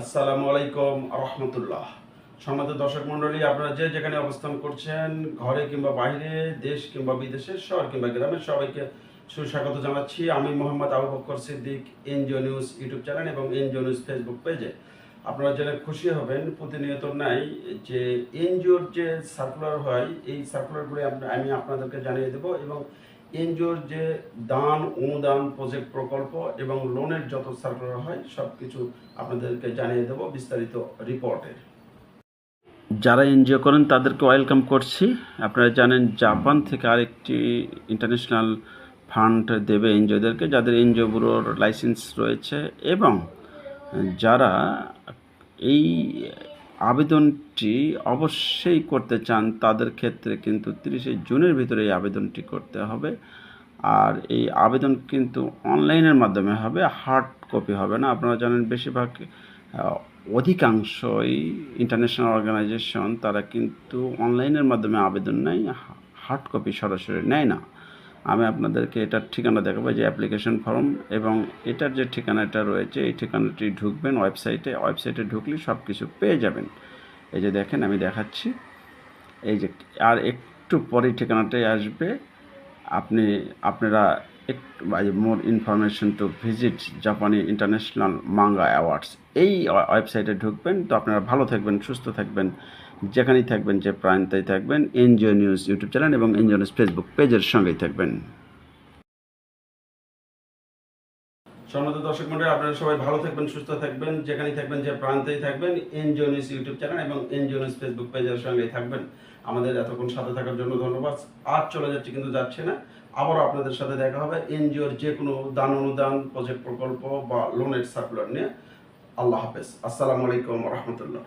আসসালামু আলাইকুম রহমতুল্লাহ সমাজ দর্শক মণ্ডলী, আপনারা যে যেখানে অবস্থান করছেন, ঘরে কিংবা বাইরে, দেশ কিংবা বিদেশের শহর কিংবা গ্রামের সবাইকে সুস্বাগত জানাচ্ছি। আমি Mohammad Abu Bakar Siddique, NGO news YouTube channel এবং এনজিও নিউজ ফেসবুক পেজে। আপনারা জেনে খুশি হবেন, প্রতিনিয়ত নাই, যে এনজিওর যে সার্কুলার হয়, এই সার্কুলারগুলি আমি আপনাদেরকে জানিয়ে দেব এবং এনজিওর যে দান, অনুদান প্রজেক্ট প্রকল্প এবং লোনের যত সার্কুলার হয় সব কিছু আপনাদেরকে জানিয়ে দেব বিস্তারিত রিপোর্টের যারা এনজিও করেন, তাদেরকে ওয়েলকাম করছি। আপনারা জানেন, জাপান থেকে আরেকটি ইন্টারন্যাশনাল ফান্ড দেবে এনজিওদেরকে, যাদের এনজিও ব্যুরোর লাইসেন্স রয়েছে এবং যারা এই আবেদনটি অবশ্যই করতে চান, তাদের ক্ষেত্রে কিন্তু তিরিশে জুনের ভিতরে এই আবেদনটি করতে হবে। আর এই আবেদন কিন্তু অনলাইনের মাধ্যমে হবে, হার্ড কপি হবে না। আপনারা জানেন বেশিরভাগ অধিকাংশই ইন্টারন্যাশনাল অর্গানাইজেশন তারা কিন্তু অনলাইনের মাধ্যমে আবেদন নেয় হার্ড কপি সরাসরি নেয় না। আমি আপনাদেরকে এটার ঠিকানা দেখাবো যে অ্যাপ্লিকেশন ফর্ম এবং এটার যে ঠিকানাটা রয়েছে, এই ঠিকানাটি ঢুকবেন ওয়েবসাইটে ওয়েবসাইটে ঢুকলে সব কিছু পেয়ে যাবেন। এই যে দেখেন, আমি দেখাচ্ছি। এই যে, আর একটু পরে ঠিকানাটাই আসবে। আপনি, আপনারা একটু মোর ইনফরমেশন টু ভিজিট জাপানি ইন্টারন্যাশনাল মাঙ্গা অ্যাওয়ার্ডস এই ওয়েবসাইটে ঢুকবেন, তো আপনারা ভালো থাকবেন, সুস্থ থাকবেন, যেখানেই থাকবেন, যে প্রান্তেই থাকবেন এনজিও নিউজ ইউটিউব চ্যানেল এবং এনজিও নিউজ ফেসবুক পেজের সঙ্গেই থাকবেন। সম্মানিত দর্শক মন্ডলী, আপনারা সবাই ভালো থাকবেন, সুস্থ থাকবেন, যেখানেই থাকবেন, যে প্রান্তেই থাকবেন এনজিও ইউটিউব চ্যানেল এবং এনজিও ফেসবুক পেজের সঙ্গেই থাকবেন। আমাদের এতক্ষণ সাথে থাকার জন্য ধন্যবাদ। আর চলে যাচ্ছে, কিন্তু যাচ্ছে না। আবারও আপনাদের সাথে দেখা হবে এনজিওর যে কোনো দান অনুদান, প্রজেক্ট প্রকল্প বা লোনের সার্কুলার নিয়ে। আল্লাহ হাফেজ। আসসালামু আলাইকুম রহমতুল্লাহ।